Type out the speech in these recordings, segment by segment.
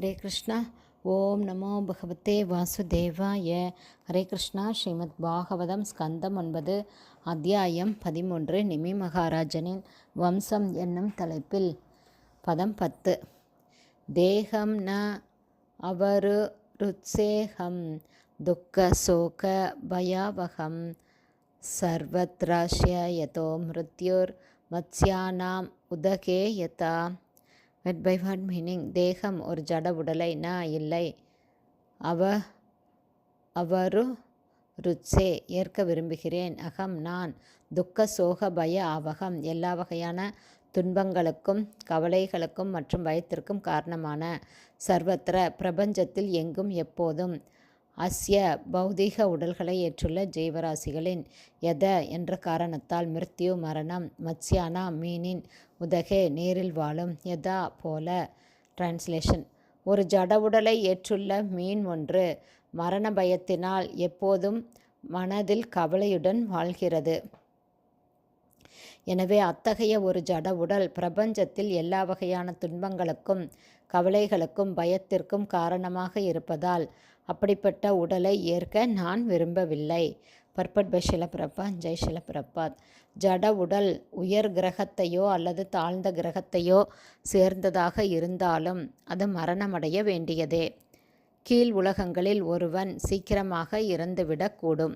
ஹரே கிருஷ்ணா. ஓம் நமோ பகவத்தே வாசுதேவாய. ஹரே கிருஷ்ணா. ஸ்ரீமத் பாகவதம் ஸ்கந்தம் ஒன்பது அத்தியாயம் பதிமூன்று நிமி மகாராஜனின் வம்சம் என்னும் தலைப்பில். பதம் பத்து. தேகம் ந அவரு ருத்சேகம் துக்க சோக பயாவகம். சர்வத்ராஷ்ய யதோ மிருத்யுர் மத்ஸ்யானாம் உதகே யதா வெட் பை வாட் மீனிங் தேகம் ஒரு ஜட உடலை நான் இல்லை. அவ அவரு ருச்சே ஏற்க விரும்புகிறேன். அகம் நான். துக்க சோக பய ஆவகம் எல்லா வகையான துன்பங்களுக்கும் கவலைகளுக்கும் மற்றும் பயத்திற்கும் காரணமான சர்வத்திர பிரபஞ்சத்தில் எங்கும் எப்போதும் அஸ்ய பௌதீக உடல்களை ஏற்றுள்ள ஜீவராசிகளின் எத என்ற காரணத்தால் மிருத்யு மரணம் மத்ஸ்யானா மீனின் உதகே நீரில் வாழும் எதா போல டிரான்ஸ்லேஷன் ஒரு ஜட உடலை ஏற்றுள்ள மீன் ஒன்று மரண பயத்தினால் எப்போதும் மனதில் கவலையுடன் வாழ்கிறது. எனவே அத்தகைய ஒரு ஜட உடல் பிரபஞ்சத்தில் எல்லா வகையான துன்பங்களுக்கும் கவலைகளுக்கும் பயத்திற்கும் காரணமாக இருப்பதால் அப்படிப்பட்ட உடலை ஏற்க நான் விரும்பவில்லை. பர்பட் பை ஷிலப்பிரபாத் ஜெய் ஷிலப்பிரபாத் ஜட உடல் உயர் கிரகத்தையோ அல்லது தாழ்ந்த கிரகத்தையோ சேர்ந்ததாக இருந்தாலும் அது மரணமடைய வேண்டியதே. கீழ் உலகங்களில் ஒருவன் சீக்கிரமாக இறந்துவிடக்கூடும்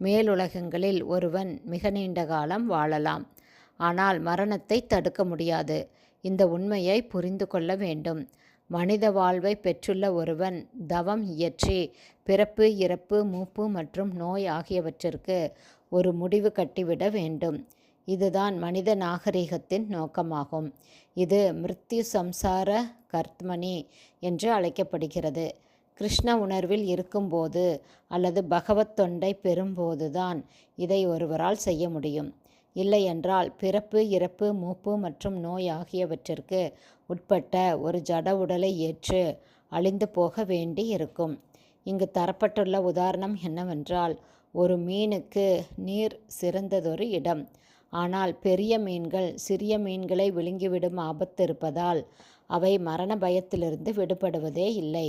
மேலுலகங்களில் ஒருவன் மிக நீண்ட காலம் வாழலாம். ஆனால் மரணத்தை தடுக்க முடியாது. இந்த உண்மையை புரிந்து கொள்ள வேண்டும். மனித வாழ்வை பெற்றுள்ள ஒருவன் தவம் இயற்றி பிறப்பு இறப்பு மூப்பு மற்றும் நோய் ஆகியவற்றிற்கு ஒரு முடிவு கட்டிவிட வேண்டும். இதுதான் மனித நாகரிகத்தின் நோக்கமாகும். இது மிருத்யு சம்சார கர்த்மணி என்று அழைக்கப்படுகிறது. கிருஷ்ண உணர்வில் இருக்கும்போது அல்லது பகவத் தொண்டை பெறும்போதுதான் இதை ஒருவரால் செய்ய முடியும். இல்லையென்றால் பிறப்பு இறப்பு மூப்பு மற்றும் நோய் ஆகியவற்றிற்கு உட்பட்ட ஒரு ஜட உடலை ஏற்று அழிந்து போக வேண்டி இருக்கும். இங்கு தரப்பட்டுள்ள உதாரணம் என்னவென்றால் ஒரு மீனுக்கு நீர் சிறந்ததொரு இடம். ஆனால் பெரிய மீன்கள் சிறிய மீன்களை விழுங்கிவிடும் ஆபத்து இருப்பதால் அவை மரண பயத்திலிருந்து விடுபடுவதே இல்லை.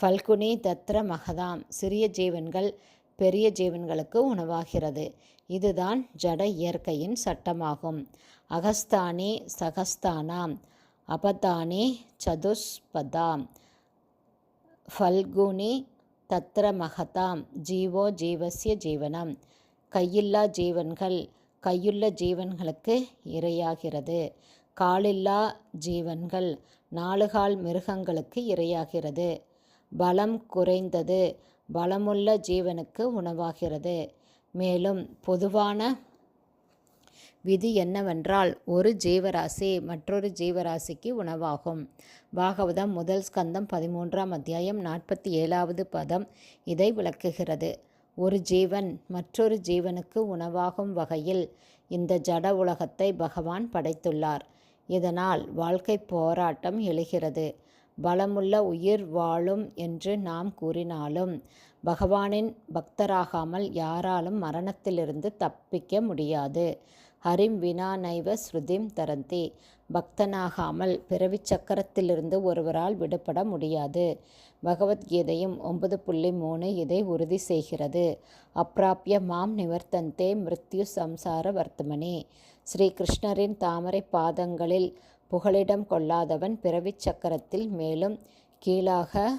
ஃபல்குனி தத்ர மகதாம் சிறிய ஜீவன்கள் பெரிய ஜீவன்களுக்கு உணவாகிறது. இதுதான் ஜட இயற்கையின் சட்டமாகும். அகஸ்தானி சகஸ்தானாம் அபதானி சதுஷ்பதாம் ஃபல்குனி தத்ர மகதாம் ஜீவோ ஜீவசிய ஜீவனம். கையில்லா ஜீவன்கள் கையுள்ள ஜீவன்களுக்கு இரையாகிறது. காலில்லா ஜீவன்கள் நாலுகால் மிருகங்களுக்கு இரையாகிறது. பலம் குறைந்தது பலமுள்ள ஜீவனுக்கு உணவாகிறது. மேலும் பொதுவான விதி என்னவென்றால் ஒரு ஜீவராசி மற்றொரு ஜீவராசிக்கு உணவாகும். பாகவதம் முதல் ஸ்கந்தம் பதிமூன்றாம் அத்தியாயம் நாற்பத்தி ஏழாவது பதம் இதை விளக்குகிறது. ஒரு ஜீவன் மற்றொரு ஜீவனுக்கு உணவாகும் வகையில் இந்த ஜட உலகத்தை பகவான் படைத்துள்ளார். இதனால் வாழ்க்கை போராட்டம் எழுகிறது. பலமுள்ள உயிர் வாழும் என்று நாம் கூறினாலும் பகவானின் பக்தராகாமல் யாராலும் மரணத்திலிருந்து தப்பிக்க முடியாது. ஹரிம் வினா நைவ ஸ்ருதிம் தரந்தி. பக்தனாகாமல் பிறவி சக்கரத்திலிருந்து ஒருவரால் விடுபட முடியாது. பகவத்கீதையும் ஒன்பது புள்ளி மூணு இதை உறுதி செய்கிறது. அப்பிராப்பிய மாம் நிவர்த்தந்தே மிருத்யு சம்சார வர்த்தமனி. ஸ்ரீ கிருஷ்ணரின் தாமரை பாதங்களில் புகலிடம் கொள்ளாதவன் பிறவிச் சக்கரத்தில் மேலும் கீழாக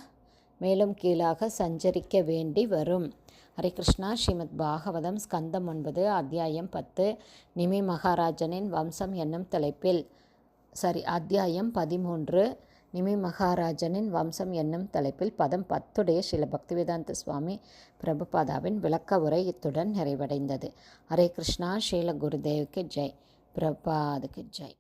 மேலும் கீழாக சஞ்சரிக்க வேண்டி வரும். ஹரே கிருஷ்ணா. ஸ்ரீமத் பாகவதம் ஸ்கந்தம் ஒன்பது அத்தியாயம் பத்து. நிமி மகாராஜனின் வம்சம் என்னும் தலைப்பில் சரி அத்தியாயம் பதிமூன்று. நிமி மகாராஜனின் வம்சம் என்னும் தலைப்பில் பதம் பத்துடைய ஸ்ரீல பக்திவேதாந்த சுவாமி பிரபுபாதாவின் விளக்க உரை இத்துடன் நிறைவடைந்தது. ஹரே கிருஷ்ணா. ஸ்ரீல குருதேவுக்கு ஜெய். பிரபாதுக்கு ஜெய்.